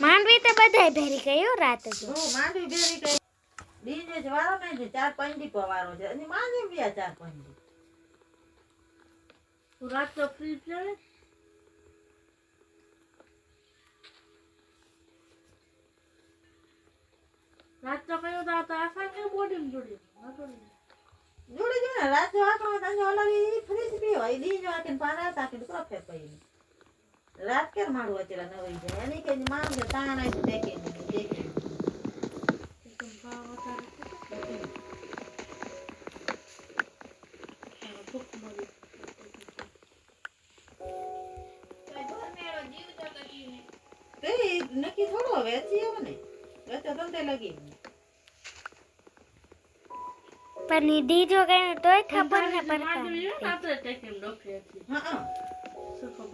બધાય ભેરી ગયો રાત જો. માંડવી બેરી ગઈ? બીજે જ વારો નહીં છે ચાર પંડી પવારો છે. અને માંડવી બી આ ચાર પંડી. તું રાત તો ફ્રી છે રાત તો કયો તો આ તો બોડી જોડી જોડી જોડે જો ને રાત જો આખો તને ઓલા ફ્રીજ બી હોય દીજો આકે પારા તાકે તો ફે પઈ રાત કેર મારું અચરા નવી છે એની કે મારું કે તાણ આઈ દેખે દેખે એકદમ ભાવ વધારે હા, ભૂખ મળી તે નક્કી થોડો હવે હજી હવે ને રચો તંતે લગી પણ ઈ દીજો ગયો તોય ખબર ને માંડવી પડતા રાત્રે ટેકીને ડોફી હતી હા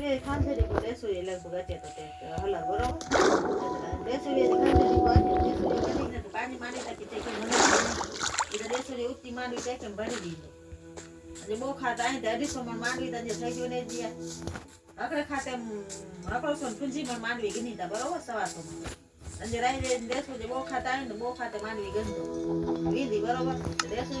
બેસુરી ખાંસરી બેસુરી લગભગ અચે તો હલા બરોબર. બેસુરી ખાંસરી તો પાણી માંડી નાખી તે કે એટલે બેસુરી ઉત્તી માંડવી તે કે ભરી દીધો અને બહુ ખાતા અહીં અઢીસો મણ માંડવી તને થઈ ગયો ને જ્યાં અકડે ખાતે અકડસો પૂંજી પણ માંડવી ગણી તા બરોબર સવાસો અને રાઈ દેસો જે બહુ ખાતા હોય બહુ ખાતે માંડવી ગંધો વિધિ બરોબર. દેસો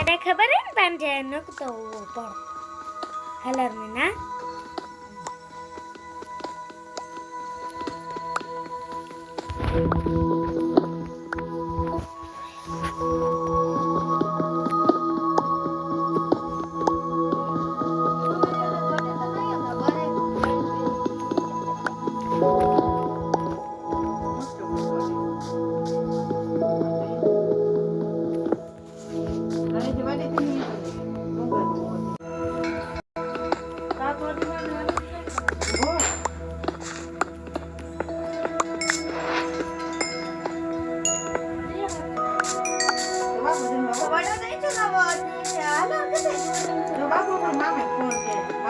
તને ખબર હે ને પાંજે નકતો હોવો પણ હલર में ना હવે